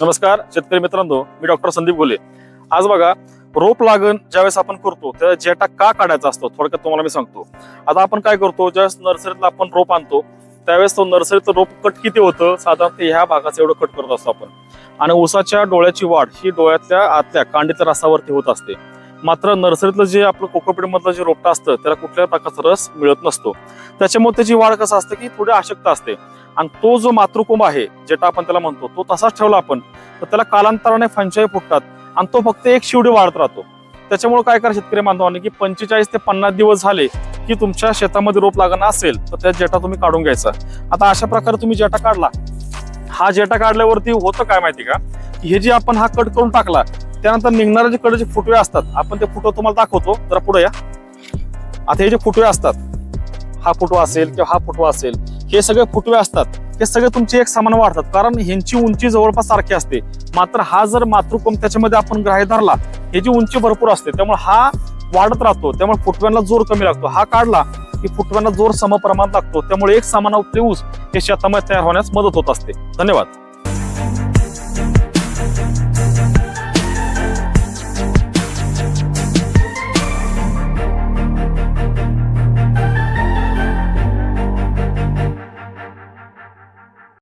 नमस्कार शेतकरी मित्रांनो मी डॉक्टर संदीप गोले आज बघा रोप लागण ज्यावेळेस आपण करतो त्या जेटा का काढायचा असतो थोडक्यात तुम्हाला मी सांगतो. आता आपण काय करतो ज्यावेळेस नर्सरीतला आपण रोप आणतो त्यावेळेस तो नर्सरीचं रोप कट किती होतं साधारणतः ह्या भागाचं एवढं कट करत असतो आपण. आणि ऊसाच्या डोळ्याची वाढ ही डोळ्यातल्या आतल्या कांडीच्या रसावरती होत असते. मात्र नर्सरीतलं जे आपलं कोकोपीडमधलं जे रोपटं असतं त्याला कुठल्याही प्रकारचा रस मिळत नसतो. त्याच्यामुळे त्याची वाढ कसं असतं की थोडी अशक्त असते. आणि तो जो मातृकुंभ आहे जेटा आपण त्याला म्हणतो तो तसाच ठेवला आपण तर त्याला कालांतराने फंचाई फुटतात आणि तो फक्त एक शिवडी वाढत राहतो. त्याच्यामुळे काय करा शेतकरी बांधवांनी की पंचेचाळीस ते पन्नास दिवस झाले की तुमच्या शेतामध्ये रोप लागणं असेल तर त्या जेटा तुम्ही काढून घ्यायचा. आता अशा प्रकारे तुम्ही जेटा काढला हा जेटा काढल्यावरती होतं काय माहिती का? हे जे आपण हा कट करून टाकला त्यानंतर निघणारे जे कडे जे फुटवे असतात आपण ते फुटवे तुम्हाला दाखवतो जरा पुढे या. आता हे जे फुटवे असतात हा फुटवा असेल किंवा हा फुटवा असेल हे सगळे फुटवे असतात. हे सगळे तुमचे एक समान वाढतात. कारण ह्यांची उंची जवळपास सारखी असते. मात्र हा जर मातृकोम त्याच्यामध्ये आपण ग्राह्य धरला ह्याची उंची भरपूर असते त्यामुळे हा वाढत राहतो. त्यामुळे फुटव्यांना जोर कमी लागतो. हा काढला की फुटव्यांना जोर समप्रमाणात लागतो. त्यामुळे एक समान ऊस हे शेतामध्ये तयार होण्यास मदत होत असते. धन्यवाद.